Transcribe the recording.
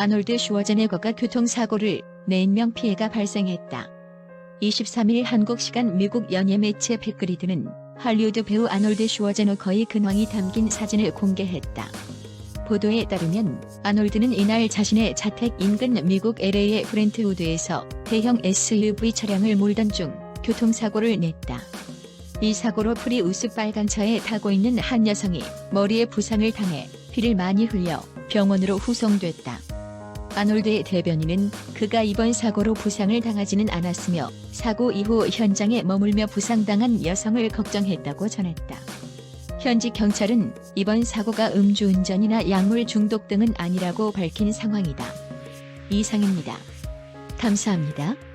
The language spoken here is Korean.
아놀드 슈워제네거가 교통사고를 내 인명 피해가 발생했다. 23일 한국 시간 미국 연예 매체 백그리드는 할리우드 배우 아놀드 슈워제네거의 근황이 담긴 사진을 공개했다. 보도에 따르면 아놀드는 이날 자신의 자택 인근 미국 LA의 브렌트우드에서 대형 SUV 차량을 몰던 중 교통사고를 냈다. 이 사고로 프리우스 빨간 차에 타고 있는 한 여성이 머리에 부상을 당해 피를 많이 흘려 병원으로 후송됐다. 아놀드의 대변인은 그가 이번 사고로 부상을 당하지는 않았으며 사고 이후 현장에 머물며 부상당한 여성을 걱정했다고 전했다. 현지 경찰은 이번 사고가 음주운전이나 약물 중독 등은 아니라고 밝힌 상황이다. 이상입니다. 감사합니다.